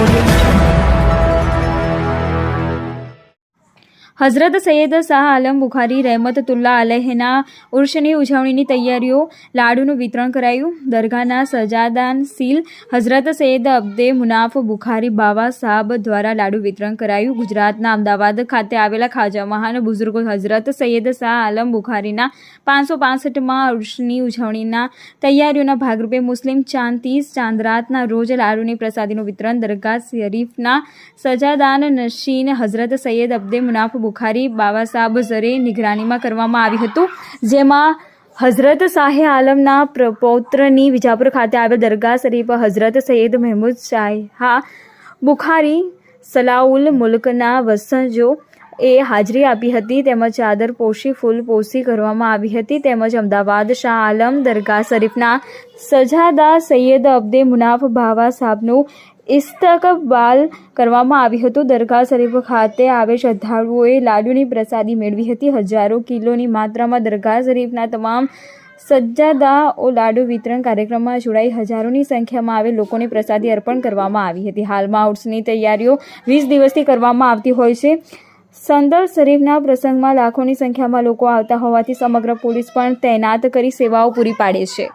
audio. હઝરત સૈયદ શાહ આલમ બુખારી રહેમતતુલ્લા અલહેના ઉર્ષની ઉજવણીની તૈયારીઓ, લાડુનું વિતરણ કરાયું. દરગાહના સજાદાન સીલ હઝરત સૈયદ અબ્દે મુનાફ બુખારી બાવા સાહબ દ્વારા લાડુ વિતરણ કરાયું. ગુજરાતના અમદાવાદ ખાતે આવેલા ખાજા મહાન બુઝુર્ગો હઝરત સૈયદ શાહ આલમ બુખારીના પાંચસો પાસઠમાં ઉર્ષની ઉજવણીના તૈયારીઓના ભાગરૂપે મુસ્લિમ ચાંદ ત્રીસ ચાંદરાતના રોજ લાડુની પ્રસાદીનું વિતરણ દરગાહ શરીફના સજાદાન નશીન હઝરત સૈયદ અબ્દે મુનાફ બુખારી સાહેબ ઝરે નિગરાનીમાં કરવામાં આવ્યું હતું. જેમાં હઝરત શાહે આલમના પૌત્રની વિજાપુર ખાતે આવેલ દરગાહ શરીફ હઝરત સૈયદ મહેમૂદ શાહા બુખારી સલાઉલ મુલ્કના વસંજો એ હાજરી આપી હતી. તેમજ ચાદર પોશી, ફૂલ પોશી કરવામાં આવી હતી. તેમજ અમદાવાદ શાહ આલમ દરગાહ શરીફના સજાદા સૈયદ અબ્દે મુનાફ બાવા સાહેબનું ઇસ્તકબાલ કરવામાં આવ્યું હતું. દરગાહ શરીફ ખાતે આવે શ્રદ્ધાળુઓએ લાડુની પ્રસાદી મેળવી હતી. હજારો કિલોની માત્રામાં દરગાહ શરીફના તમામ સજ્જાદાઓ લાડુ વિતરણ કાર્યક્રમમાં જોડાઈ. હજારોની સંખ્યામાં આવે લોકોને પ્રસાદી અર્પણ કરવામાં આવી હતી. હાલમાં ઉર્સની તૈયારીઓ વીસ દિવસથી કરવામાં આવતી હોય છે. સંદર શરીફના પ્રસંગમાં લાખોની સંખ્યામાં લોકો આવતા હોવાથી સમગ્ર પોલીસ પણ તૈનાત કરી સેવાઓ પૂરી પાડે છે.